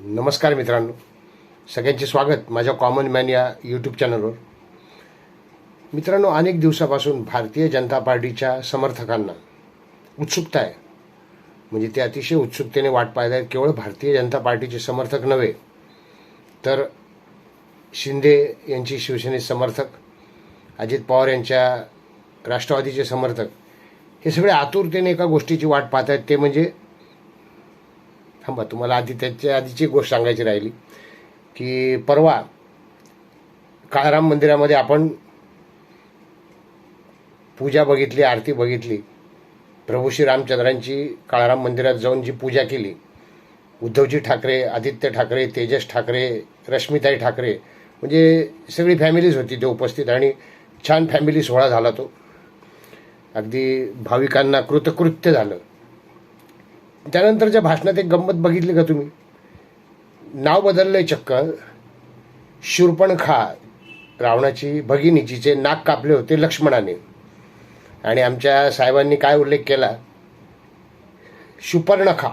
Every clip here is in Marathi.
नमस्कार मित्रांनो. सगळ्यांचे स्वागत माझ्या कॉमन मॅन या यूट्यूब चॅनलवर मित्रांनो अनेक दिवसापासून भारतीय जनता पार्टीच्या समर्थकांना उत्सुकता आहे. म्हणजे ते अतिशय उत्सुकतेने वाट पाहत आहेत. केवळ भारतीय जनता पार्टीचे समर्थक नव्हे तर शिंदे यांची शिवसेने समर्थक अजित पवार यांच्या राष्ट्रवादीचे समर्थक हे सगळे आतुरतेने एका गोष्टीची वाट पाहत आहेत. ते म्हणजे थांबा तुम्हाला आधी त्याच्या आधीची गोष्ट सांगायची राहिली की परवा काळाराम मंदिरामध्ये आपण पूजा बघितली आरती बघितली प्रभू श्री रामचंद्रांची काळाराम मंदिरात जाऊन जी पूजा केली उद्धवजी ठाकरे आदित्य ठाकरे तेजस ठाकरे रश्मिताई ठाकरे म्हणजे सगळी फॅमिलीज होती ते उपस्थित आणि छान फॅमिली सोहळा झाला तो. अगदी भाविकांना कृतकृत्य झालं. त्यानंतरच्या भाषणात एक गंमत बघितली का तुम्ही? नाव बदललंय चक्क शूर्पणखा रावणाची भगिनी जिचे नाक कापले होते लक्ष्मणाने. आणि आमच्या साहेबांनी काय उल्लेख केला? शुपर्णखा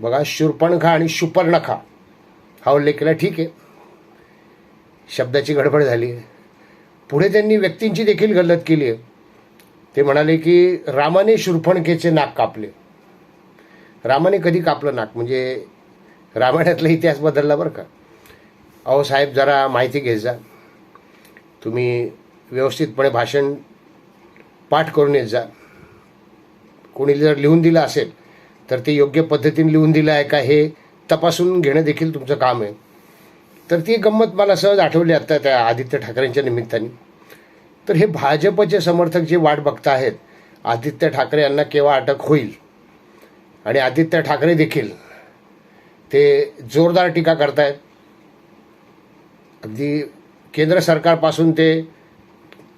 बघा शूर्पणखा आणि शुपर्णखा हा उल्लेख केला ठीक आहे. शब्दाची गडबड झाली. पुढे त्यांनी व्यक्तींची देखील गल्लत केली आहे. ते म्हणाले की रामाने शूर्पणखेचे नाक कापले. रामाने कधी कापलं नाक? म्हणजे रामायणातला इतिहास बदलला बरं का? अहो साहेब जरा माहिती घेत जा. तुम्ही व्यवस्थितपणे भाषण पाठ करून येत जा. कोणी जर लिहून दिलं असेल तर ते योग्य पद्धतीने लिहून दिलं आहे का हे तपासून घेणं देखील तुमचं काम आहे. तर ती गंमत मला सहज आठवली आता त्या आदित्य ठाकरेंच्या निमित्ताने. तर हे भाजपचे समर्थक जे वाट बघता आहेत आदित्य ठाकरे यांना केव्हा अटक होईल? आणि आदित्य ठाकरे देखील ते जोरदार टीका करतायत. अगदी केंद्र सरकारपासून ते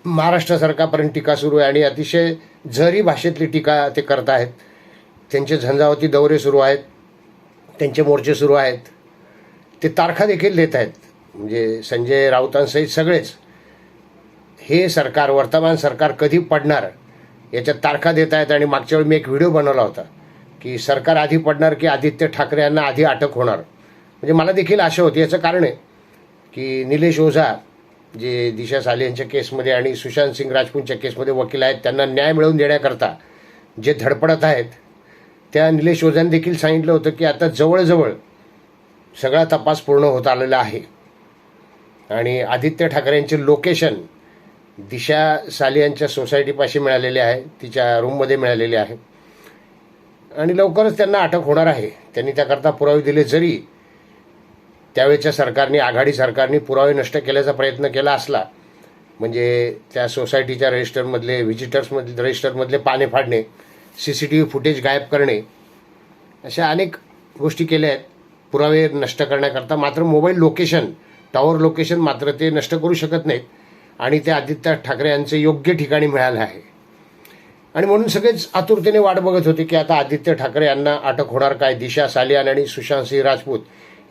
महाराष्ट्र सरकारपर्यंत टीका सुरू आहे आणि अतिशय झरी भाषेतली टीका ते करत आहेत त्यांचे झंझावती दौरे सुरू आहेत त्यांचे मोर्चे सुरू आहेत ते तारखा देखील देत आहेत. म्हणजे संजय राऊतांसहित सगळेच. हे सरकार वर्तमान सरकार कधी पडणार याच्यात तारखा देत आहेत आणि मागच्या वेळी मी एक व्हिडिओ बनवला होता. की सरकार आधी पडणार की आदित्य ठाकरे यांना आधी अटक होणार? म्हणजे मला देखील आशा होती. याचं कारण आहे की निलेश ओझा जे दिशा साले यांच्या केसमध्ये आणि सुशांत सिंग राजपूतच्या केसमध्ये वकील आहेत त्यांना न्याय मिळवून देण्याकरता जे धडपडत आहेत त्या निलेश ओझांनी देखील सांगितलं होतं की आता जवळजवळ सगळा तपास पूर्ण होत आलेला आहे. आणि आदित्य ठाकरेंचे लोकेशन दिशा साले यांच्या सोसायटीपाशी मिळालेले आहे तिच्या रूममध्ये मिळालेले आहे. आणि लवकरच त्यांना अटक होणार आहे. त्यांनी त्याकरता पुरावे दिले जरी त्यावेळच्या सरकारने आघाडी सरकारने पुरावे नष्ट केल्याचा प्रयत्न केला असला म्हणजे त्या सोसायटीच्या रजिस्टरमधले व्हिजिटर्समधले रजिस्टरमधले पाने फाडणे C C T V footage गायब करणे अशा अनेक गोष्टी केल्या आहेत. पुरावे नष्ट करण्याकरता मात्र मोबाईल लोकेशन टॉवर लोकेशन मात्र ते नष्ट करू शकत नाहीत. आणि ते आदित्य ठाकरे यांचे योग्य ठिकाणी मिळालं आहे. आणि म्हणून सगळेच आतुरतेने वाट बघत होते की आता आदित्य ठाकरे यांना अटक होणार काय? दिशा सालियान आणि सुशांत सिंह राजपूत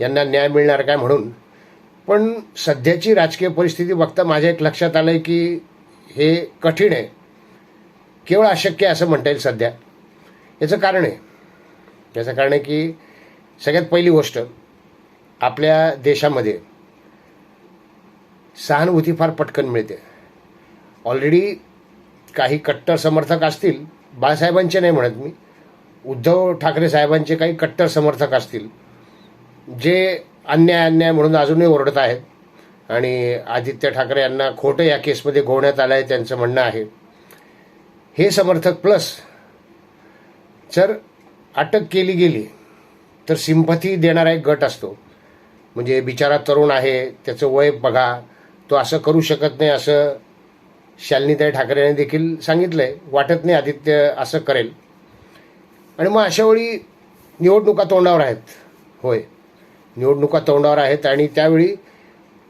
यांना न्याय मिळणार काय म्हणून? पण सध्याची राजकीय परिस्थिती बघता माझ्या एक लक्षात आलं आहे की हे कठीण आहे. केवळ अशक्य असं म्हणता येईल सध्या. याचं कारण आहे. याचं कारण आहे की सगळ्यात पहिली गोष्ट आपल्या देशामध्ये सहानुभूती फार पटकन मिळते. ऑलरेडी काही कट्टर समर्थक असतील बाळासाहेबांचे नाही म्हणत मी. उद्धव ठाकरे साहेबांचे काही कट्टर समर्थक असतील जे अन्याय अन्याय म्हणून अजूनही ओरडत आहेत. आणि आदित्य ठाकरे यांना खोटं या केसमध्ये गोवण्यात आलं आहे त्यांचं म्हणणं आहे. हे समर्थक प्लस जर अटक केली गेली तर सिंपथी देणारा एक गट असतो. म्हणजे बिचारा तरुण आहे त्याचं वय बघा तो असं करू शकत नाही असं शालिनीताई ठाकरे यांनी देखील सांगितलं आहे वाटत नाही आदित्य असं करेल. आणि मग अशा वेळी निवडणुका तोंडावर आहेत. होय. निवडणुका तोंडावर आहेत आणि त्यावेळी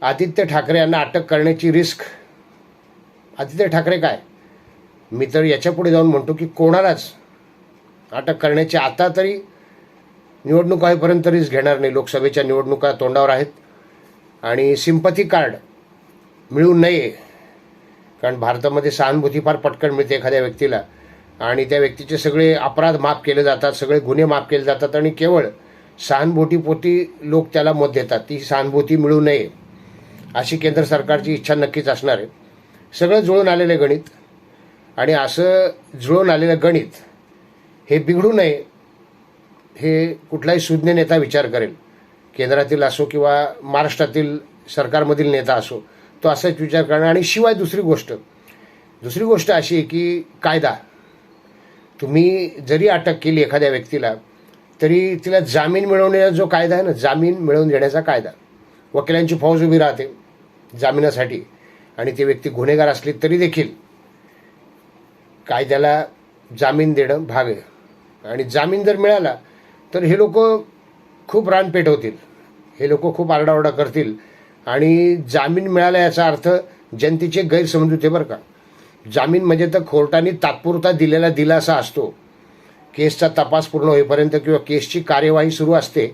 आदित्य ठाकरे यांना अटक करण्याची रिस्क. आदित्य ठाकरे काय? मी तर याच्यापुढे जाऊन म्हणतो की कोणालाच अटक करण्याची आता तरी निवडणूक होईपर्यंत रिस्क घेणार नाही. लोकसभेच्या निवडणुका तोंडावर आहेत. आणि सिंपथी कार्ड मिळू नये कारण भारतामध्ये सहानुभूती फार पटकन मिळते एखाद्या व्यक्तीला. आणि त्या व्यक्तीचे सगळे अपराध माफ केले जातात सगळे गुन्हे माफ केले जातात आणि केवळ सहानुभूतीपोटी लोक त्याला मत देतात. ती सहानुभूती मिळू नये अशी केंद्र सरकारची इच्छा नक्कीच असणार आहे. सगळं जुळून आलेलं आहे गणित. आणि असं जुळून आलेलं गणित हे बिघडू नये हे कुठलाही सुज्ञ नेता विचार करेल. केंद्रातील असो किंवा महाराष्ट्रातील सरकारमधील नेता असो. तो असाच विचार करणार आणि शिवाय दुसरी गोष्ट दुसरी गोष्ट अशी आहे की कायदा. तुम्ही जरी अटक केली एखाद्या व्यक्तीला तरी तिला जामीन मिळवण्याचा जो कायदा आहे ना जामीन मिळवून देण्याचा कायदा. वकिलांची फौज उभी राहते जामिनासाठी आणि ती व्यक्ती गुन्हेगार असली तरी देखील कायद्याला जामीन देणं भाग आहे. आणि जामीन जर मिळाला तर हे लोक खूप रान पेटवतील हे लोक खूप आरडाओरडा करतील. आणि जामीन मिळाला याचा अर्थ जनतेचे गैरसमज होते बरं का. जामीन म्हणजे तर कोर्टाने तात्पुरता दिलेला दिलासा असतो. केसचा तपास पूर्ण होईपर्यंत किंवा केसची कार्यवाही सुरू असते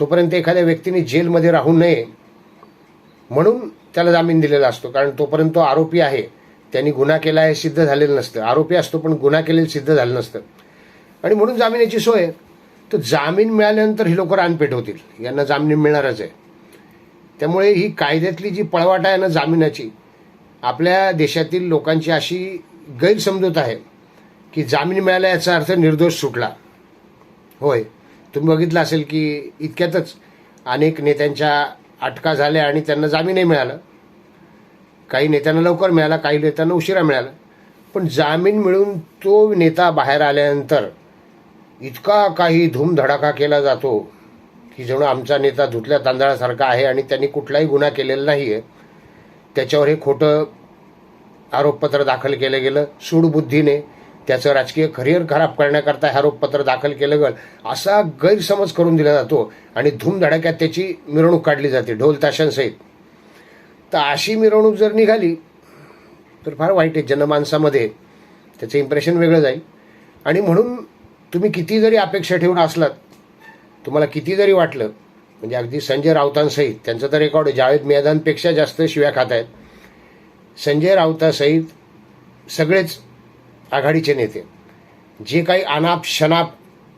तोपर्यंत एखाद्या व्यक्तीने जेलमध्ये राहू नये म्हणून त्याला जामीन दिलेला असतो. कारण तोपर्यंत तो आरोपी आहे त्यांनी गुन्हा केला हे सिद्ध झालेलं नसतं. आरोपी असतो पण गुन्हा केलेलं सिद्ध झालं नसतं. आणि म्हणून जामिनाची सोय तर जामीन मिळाल्यानंतर ही लोक रानपेट होतील. यांना जामीन मिळणारच आहे. त्यामुळे ही कायद्यातली जी पळवाट आहे ना जामिनाची आपल्या देशातील लोकांची अशी गैरसमजूत आहे की जामीन मिळाला याचा अर्थ निर्दोष सुटला. होय तुम्ही बघितलं असेल की इतक्यातच अनेक नेत्यांच्या अटका झाल्या आणि त्यांना जामीनही मिळालं. काही नेत्यांना लवकर मिळाला काही नेत्यांना उशिरा मिळाला. पण जामीन मिळून तो नेता बाहेर आल्यानंतर इतका काही धूमधडाका केला जातो की जणू आमचा नेता धुतल्या तांदळासारखा आहे आणि त्यांनी कुठलाही गुन्हा केलेला नाही आहे त्याच्यावर हे खोटं आरोपपत्र दाखल केलं गेलं सूडबुद्धीने त्याचं राजकीय करिअर खराब करण्याकरता हे आरोपपत्र दाखल केलं गेलं. असा गैरसमज करून दिला जातो आणि धूमधडाक्यात त्याची मिरवणूक काढली जाते ढोल ताशांसहित तर अशी मिरवणूक जर निघाली तर फार वाईट आहे. जनमानसामध्ये त्याचं इम्प्रेशन वेगळं जाईल. आणि म्हणून तुम्ही किती जरी अपेक्षा ठेवून असलात तुम्हाला किती जरी वाटलं म्हणजे अगदी संजय राऊतांसहित त्यांचं तर रेकॉर्ड जावेद मेदानपेक्षा जास्त शिव्या खात आहेत संजय राऊतासहित सगळेच आघाडीचे नेते. जे काही अनाप शनाप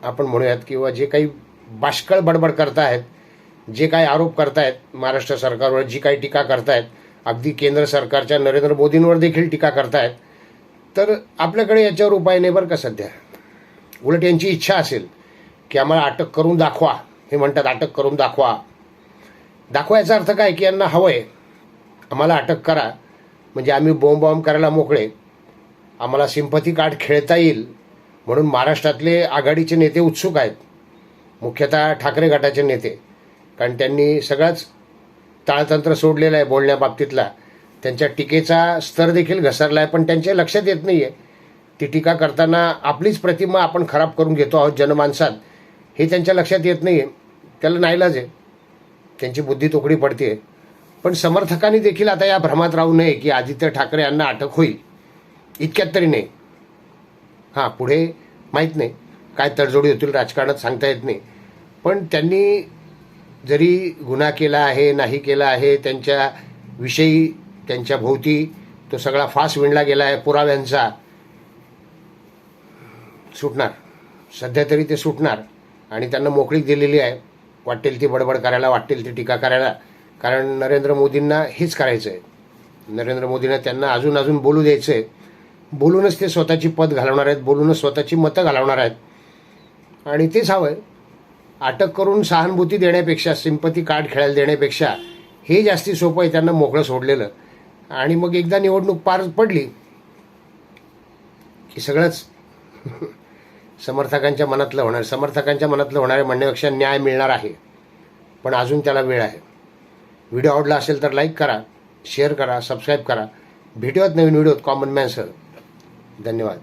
आपण म्हणूयात किंवा जे काही बाष्कळ बडबड करतायत जे काही आरोप करतायत महाराष्ट्र सरकारवर जी काही टीका करतायत अगदी केंद्र सरकारच्या नरेंद्र मोदींवर देखील टीका करतायत तर आपल्याकडे याच्यावर उपाय नाही बरं का सध्या? उलट यांची इच्छा असेल की आम्हाला अटक करून दाखवा. हे म्हणतात अटक करून दाखवा. दाखवायचा अर्थ काय? की यांना हवं आहे आम्हाला अटक करा. म्हणजे आम्ही बॉम्ब बॉम्ब करायला मोकळे. आम्हाला सिंपथी कार्ड खेळता येईल. म्हणून महाराष्ट्रातले आघाडीचे नेते उत्सुक आहेत. मुख्यतः ठाकरे गटाचे नेते. कारण त्यांनी सगळंच ताळतंत्र सोडलेलं आहे बोलण्याबाबतीतला त्यांच्या टीकेचा स्तर देखील घसरला आहे पण त्यांच्या लक्षात येत नाही आहे ती टीका करताना आपलीच प्रतिमा आपण खराब करून घेतो आहोत जनमानसात. हे त्यांच्या लक्षात येत नाही आहे त्याला नाईलाज आहे. त्यांची बुद्धी तोकडी पडते पण समर्थकांनी देखील आता या भ्रमात राहू नये की आदित्य ठाकरे यांना अटक होईल. इतक्यात तरी नाही. हां पुढे माहीत नाही. काय तडजोडी होतील राजकारणात सांगता येत नाही. पण त्यांनी जरी गुन्हा केला आहे नाही केला आहे त्यांच्या विषयी त्यांच्या भोवती तो सगळा फास विणला गेला आहे पुराव्यांचा. सुटणार. सध्या तरी ते सुटणार. आणि त्यांना मोकळीक दिलेली आहे. वाटेल ती बडबड करायला वाटेल ती टीका करायला. कारण नरेंद्र मोदींना हेच करायचं आहे. नरेंद्र मोदींना त्यांना अजून अजून बोलू द्यायचं आहे. बोलूनच ते स्वतःची पद घालवणार आहेत बोलूनच स्वतःची मतं घालवणार आहेत. आणि तेच हवं आहे. अटक करून सहानुभूती देण्यापेक्षा सिंपती कार्ड खेळायला देण्यापेक्षा हे जास्ती सोपं आहे त्यांना मोकळं सोडलेलं. आणि मग एकदा निवडणूक पार पडली की सगळंच. समर्थकांच्या मनातलं होणार. समर्थकांच्या मनातलं होणारे म्हणण्यापेक्षा न्याय मिळणार आहे. पण अजून त्याला वेळ आहे. व्हिडिओ आवडला असेल तर लाईक करा शेअर करा सबस्क्राईब करा. भेटूयात नवीन व्हिडिओत. कॉमन मॅनसह धन्यवाद.